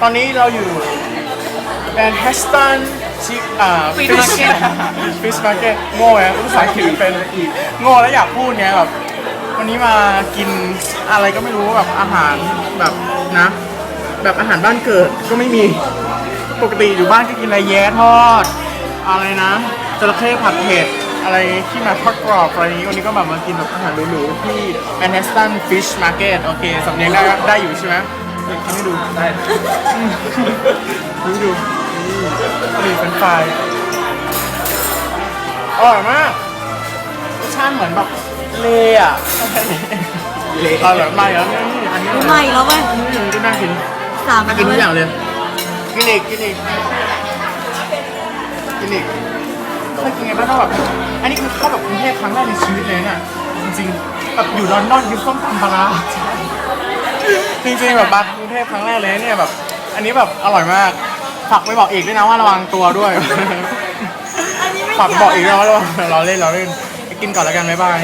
ตอนนี้เราอยู่แบรนด์แฮสตันชิอ่าฟิชมาร์เก็ตฟิชมาร์เก็ตโง่ไงภาษาอังกฤษไม่เป็นอีกโง่แล้วอยากพูดไงแบบวันนี้มากินอะไรก็ไม่รู้แบบอาหารแบบนะ แบบอาหารบ้านเกิดก็ไม่มีปกติอยู่บ้านก็กินอะไรแย้ทอด อะไรนะจระเข้ผัดเผ็ดอะไรที่มาทอดกรอบอะไรนี้วันนี้ก็แบบมากินแบบอาหารหรูๆที่แมนเชสตันฟิชมาร์เก็ตโอเคสำเนียงได้ได้อยู่ใช่ไหม เดี๋ยวทำให้ดูได้ดูดูนี่เป็นไฟอร่อยมากรสชาติเหมือนแบบเลอะเลอร่อยมากแล้วนี่อันนี้รู้ใหม่แล้วเว้ยก็น่ากินสามน่ากินทุกอย่างเลย กินอีกกินอีกกินอีกเคยกินไงบ้างก็แบบอันนี้คือเข้าแบบกรุงเทพครั้งแรกในชีวิตเลยเนี่ยจริงๆแบบอยู่ลอนดอนกินส้มตำปลาร้า จริงๆแบบมากรุงเทพครั้งแรกเลยเนี่ยแบบ อันนี้แบบอร่อยมากฝากไปบอกอีกด้วยนะว่าระวังตัวด้วยอันนี้ไม่ฝากเกี่ยวบอกอีกนะว่าระวังเราเล่นเราเล่นไปกินก่อนแล้วกันบ๊ายบาย